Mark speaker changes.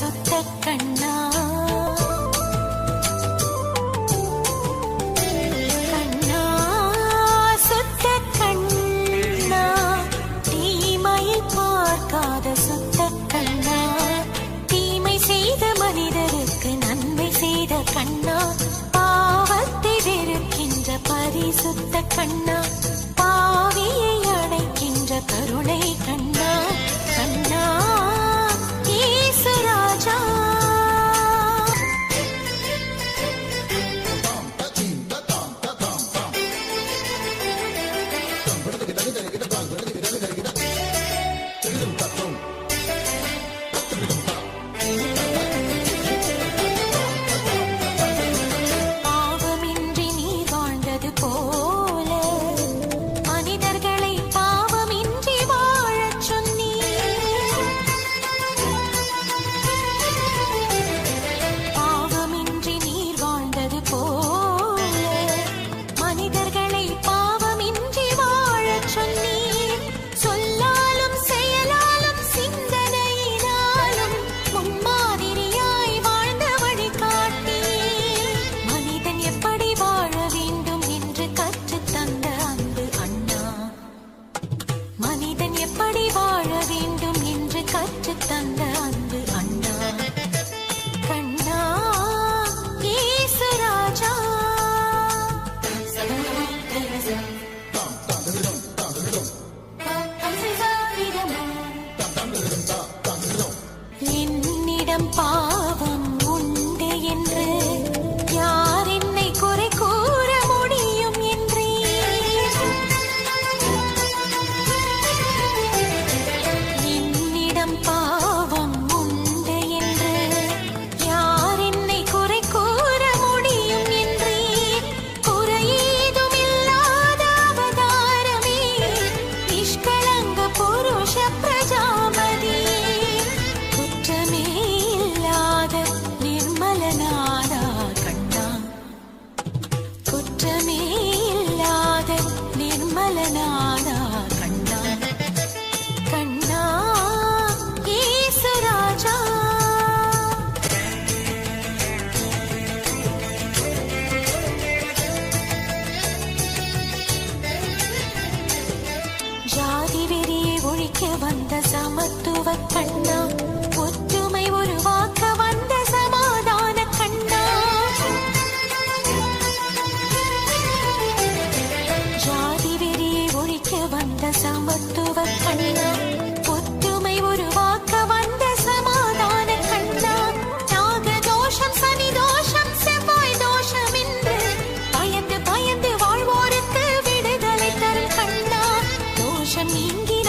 Speaker 1: சுத்த கண்ணா? கண்ணா சுத்த கண்ணா. பார்க்காத சுத்த கண்ணா. தீமை செய்த மனிதருக்கு நன்மை செய்த கண்ணா. பாவத்தை வெறுக்கின்ற பரிசுத்த கண்ணா. வந்த சமத்துவ கண்ணா ஒற்றுமை உருவாக்க வந்த சமாதான கண்ணா. ஜாதி வெறியை ஒழிக்க வந்த சமத்துவ கண்ணா ஒற்றுமை உருவாக்க வந்த சமாதான கண்ணா. நாக தோஷம் சனி தோஷம் செவ்வாய் தோஷம் என்று பயந்து பயந்து வாழ்வோருக்கு விடுதலை தரும் கண்ணா. தோஷம் நீங்கி